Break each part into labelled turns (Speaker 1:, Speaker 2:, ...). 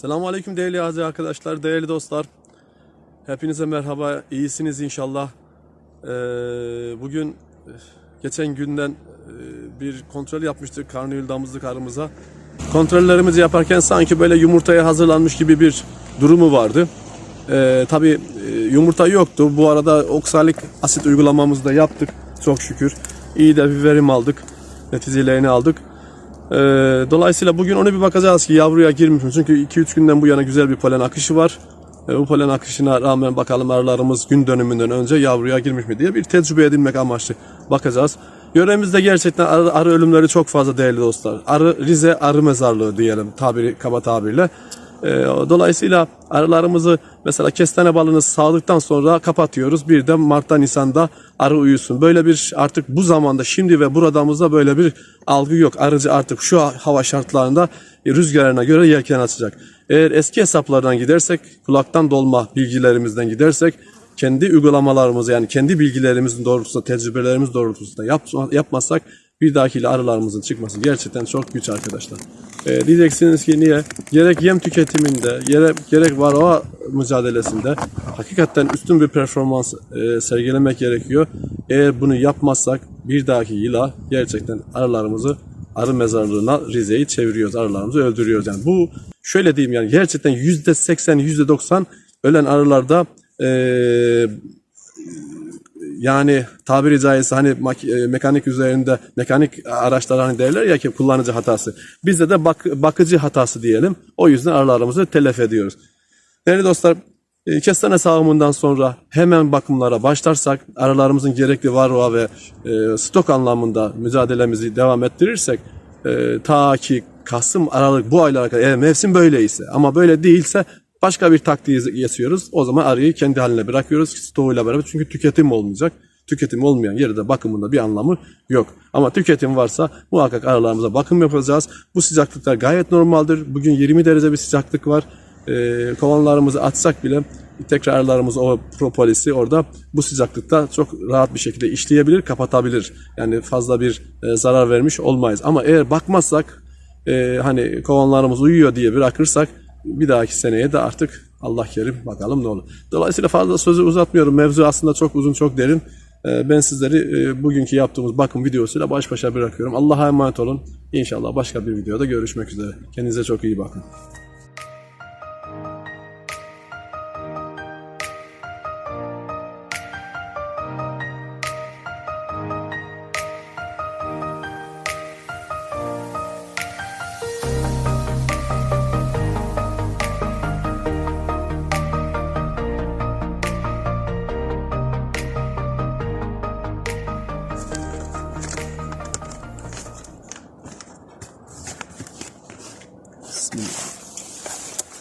Speaker 1: Selamun Aleyküm değerli aziz arkadaşlar, değerli dostlar. Hepinize merhaba, iyisiniz inşallah. Ee, bugün geçen günden eh, bir kontrol yapmıştık karnıyıl damızlık arımıza. Kontrollerimizi yaparken sanki böyle yumurtaya hazırlanmış gibi bir durumu vardı. Ee, tabii e, yumurta yoktu. Bu arada oksalik asit uygulamamızı da yaptık çok şükür. İyi de bir verim aldık. Neticelerini aldık. Ee, dolayısıyla bugün ona bir bakacağız ki yavruya girmiş mi? Çünkü 2-3 günden bu yana güzel bir polen akışı var. Ee, bu polen akışına rağmen bakalım arılarımız gün dönümünden önce yavruya girmiş mi diye bir tecrübe edinmek amaçlı bakacağız. Yöremizde gerçekten arı, arı ölümleri çok fazla değerli dostlar. Arı Rize arı mezarlığı diyelim tabiri kaba tabirle. Ee, dolayısıyla arılarımızı mesela kestane balını sağdıktan sonra kapatıyoruz. Bir de Mart'ta Nisan'da arı uyusun. Böyle bir artık bu zamanda şimdi ve buradamızda böyle bir algı yok. Arıcı artık şu hava şartlarında rüzgarına göre yelken açacak. Eğer eski hesaplardan gidersek, kulaktan dolma bilgilerimizden gidersek kendi uygulamalarımızı yani kendi bilgilerimizin doğrultusunda, tecrübelerimiz doğrultusunda yap, yapmazsak bir dahakiyle arılarımızın çıkması gerçekten çok güç arkadaşlar. Ee, diyeceksiniz ki niye? Gerek yem tüketiminde, gerek, gerek varroa mücadelesinde hakikaten üstün bir performans e, sergilemek gerekiyor. Eğer bunu yapmazsak bir dahaki yıla gerçekten arılarımızı arı mezarlığına Rize'yi çeviriyoruz. Arılarımızı öldürüyoruz. Yani bu şöyle diyeyim yani gerçekten %80, %90 ölen arılarda eee yani tabiri caizse hani e, mekanik üzerinde mekanik araçlar hani derler ya ki kullanıcı hatası. Bizde de bak- bakıcı hatası diyelim. O yüzden arılarımızı telef ediyoruz. Değerli dostlar e, kestane sağımından sonra hemen bakımlara başlarsak arılarımızın gerekli varroa ve e, stok anlamında mücadelemizi devam ettirirsek e, ta ki Kasım, Aralık bu aylara kadar eğer mevsim böyleyse ama böyle değilse başka bir taktiği yaşıyoruz. O zaman arıyı kendi haline bırakıyoruz stoğuyla beraber çünkü tüketim olmayacak. Tüketim olmayan yerde bakımında bir anlamı yok. Ama tüketim varsa muhakkak arılarımıza bakım yapacağız. Bu sıcaklıklar gayet normaldir. Bugün 20 derece bir sıcaklık var. Ee, kovanlarımızı atsak bile tekrar arılarımız o propolisi orada bu sıcaklıkta çok rahat bir şekilde işleyebilir, kapatabilir. Yani fazla bir e, zarar vermiş olmayız. Ama eğer bakmazsak e, hani kovanlarımız uyuyor diye bırakırsak bir dahaki seneye de artık Allah kerim bakalım ne olur. Dolayısıyla fazla sözü uzatmıyorum. Mevzu aslında çok uzun çok derin. E, ben sizleri e, bugünkü yaptığımız bakım videosuyla baş başa bırakıyorum. Allah'a emanet olun. İnşallah başka bir videoda görüşmek üzere. Kendinize çok iyi bakın.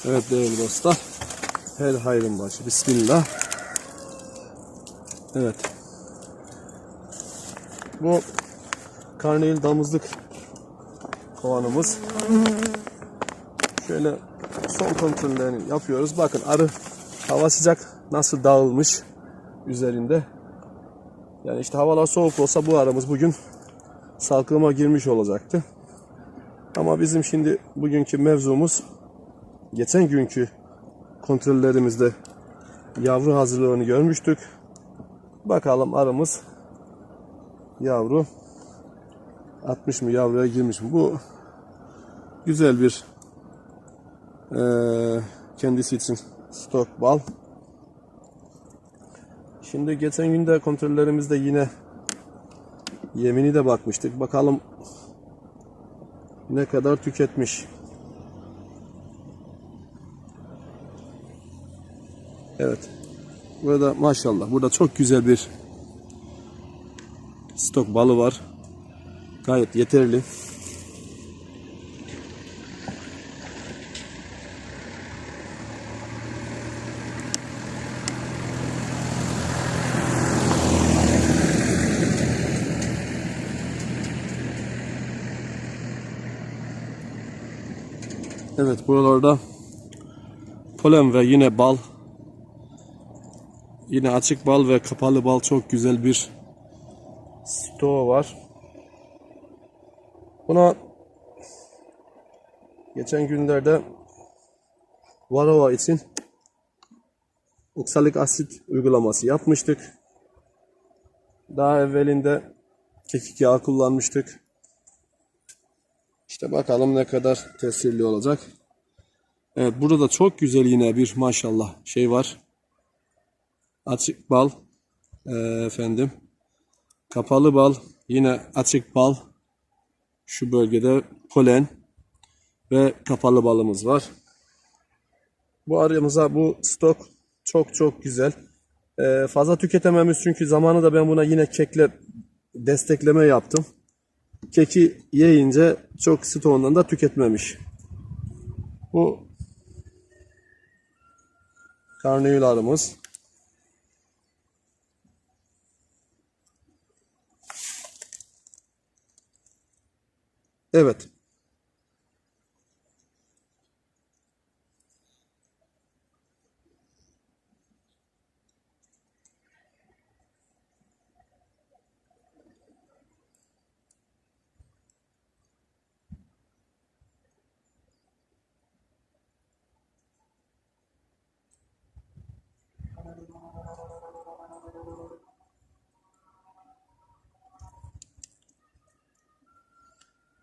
Speaker 1: Evet değerli dostlar. Her hayrın başı. Bismillah. Evet. Bu karneyil damızlık kovanımız. Şöyle son kontrollerini yapıyoruz. Bakın arı hava sıcak nasıl dağılmış üzerinde. Yani işte havalar soğuk olsa bu aramız bugün salkıma girmiş olacaktı. Ama bizim şimdi bugünkü mevzumuz geçen günkü kontrollerimizde yavru hazırlığını görmüştük. Bakalım arımız yavru atmış mı yavruya girmiş mi? Bu güzel bir eee, kendisi için stok bal. Şimdi geçen günde kontrollerimizde yine yemini de bakmıştık. Bakalım ne kadar tüketmiş. Evet. Burada maşallah burada çok güzel bir stok balı var. Gayet yeterli. Evet buralarda polen ve yine bal yine açık bal ve kapalı bal çok güzel bir stoğu var. Buna geçen günlerde varroa için oksalik asit uygulaması yapmıştık. Daha evvelinde kekik yağı kullanmıştık. İşte bakalım ne kadar tesirli olacak. Evet burada da çok güzel yine bir maşallah şey var. Açık bal ee, efendim. Kapalı bal yine açık bal. Şu bölgede polen ve kapalı balımız var. Bu arımıza bu stok çok çok güzel. Ee, fazla tüketememiz çünkü zamanı da ben buna yine kekle destekleme yaptım. Keki yiyince çok stoğundan da tüketmemiş. Bu karnıyularımız. Evet.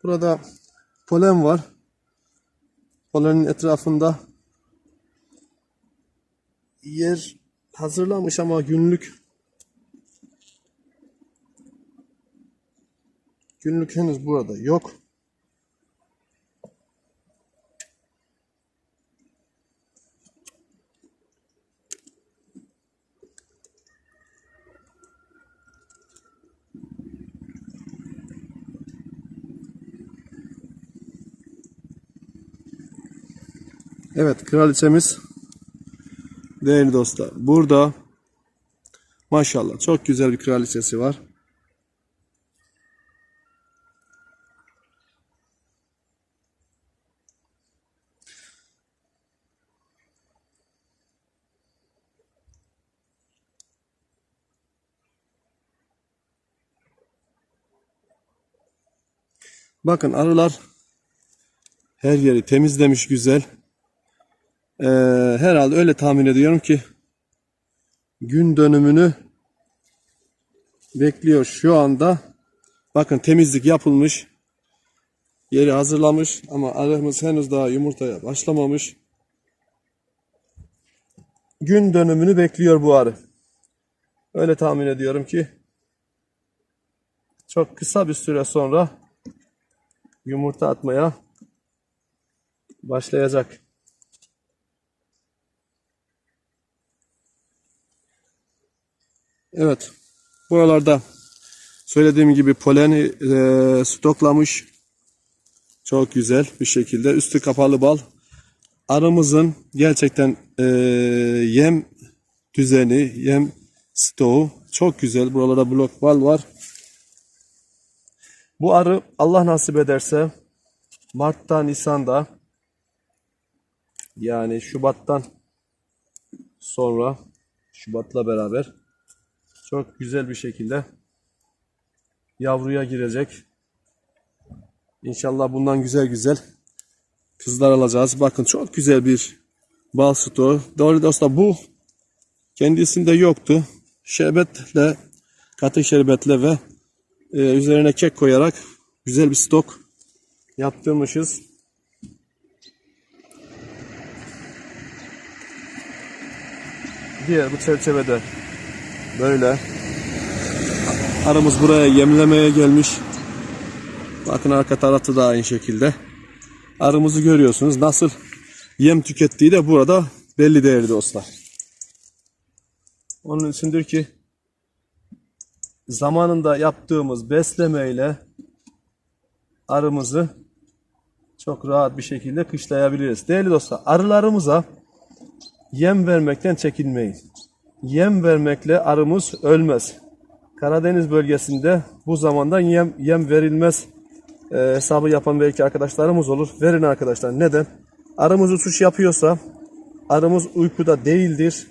Speaker 1: Burada polen var. Polenin etrafında yer hazırlamış ama günlük günlük henüz burada yok. Evet kraliçemiz değerli dostlar burada maşallah çok güzel bir kraliçesi var. Bakın arılar her yeri temizlemiş güzel. Ee, herhalde öyle tahmin ediyorum ki gün dönümünü bekliyor şu anda. Bakın temizlik yapılmış. Yeri hazırlamış ama arımız henüz daha yumurtaya başlamamış. Gün dönümünü bekliyor bu arı. Öyle tahmin ediyorum ki çok kısa bir süre sonra yumurta atmaya başlayacak. Evet. Buralarda söylediğim gibi poleni e, stoklamış. Çok güzel bir şekilde. Üstü kapalı bal. Arımızın gerçekten e, yem düzeni, yem stoğu çok güzel. Buralarda blok bal var. Bu arı Allah nasip ederse Mart'ta, Nisan'da yani Şubat'tan sonra Şubat'la beraber çok güzel bir şekilde yavruya girecek. İnşallah bundan güzel güzel kızlar alacağız. Bakın çok güzel bir bal stoğu. Doğru dostlar bu kendisinde yoktu. Şerbetle, katı şerbetle ve e, üzerine kek koyarak güzel bir stok yaptırmışız. Diğer bu çerçevede Böyle. Arımız buraya yemlemeye gelmiş. Bakın arka tarafta da aynı şekilde. Arımızı görüyorsunuz. Nasıl yem tükettiği de burada belli değerli dostlar. Onun içindir ki zamanında yaptığımız beslemeyle arımızı çok rahat bir şekilde kışlayabiliriz. Değerli dostlar arılarımıza yem vermekten çekinmeyin yem vermekle arımız ölmez. Karadeniz bölgesinde bu zamandan yem, yem verilmez e, hesabı yapan belki arkadaşlarımız olur. Verin arkadaşlar. Neden? Arımız uçuş yapıyorsa arımız uykuda değildir.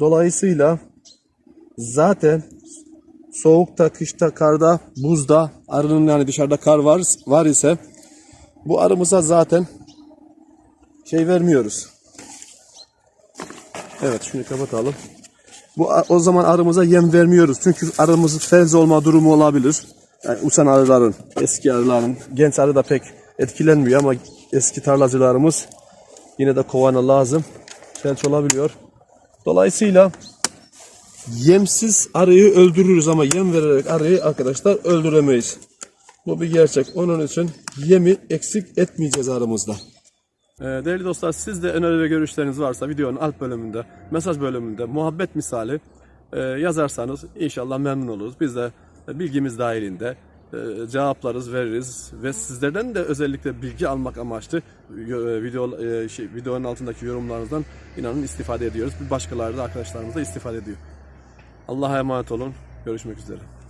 Speaker 1: Dolayısıyla zaten soğukta, kışta, karda, buzda arının yani dışarıda kar var, var ise bu arımıza zaten şey vermiyoruz. Evet şunu kapatalım. Bu o zaman arımıza yem vermiyoruz. Çünkü arımızın felz olma durumu olabilir. Yani uçan arıların, eski arıların, genç arı da pek etkilenmiyor ama eski tarlacılarımız yine de kovana lazım. Felç olabiliyor. Dolayısıyla yemsiz arıyı öldürürüz ama yem vererek arıyı arkadaşlar öldüremeyiz. Bu bir gerçek. Onun için yemi eksik etmeyeceğiz aramızda. Ee, Değerli dostlar siz de öneri ve görüşleriniz varsa videonun alt bölümünde, mesaj bölümünde muhabbet misali e, yazarsanız inşallah memnun oluruz. Biz de bilgimiz dahilinde e, cevaplarız, veririz ve sizlerden de özellikle bilgi almak amaçlı e, video e, şey, videonun altındaki yorumlarınızdan inanın istifade ediyoruz. Başkaları da arkadaşlarımız da istifade ediyor. Allah'a emanet olun. Görüşmek üzere.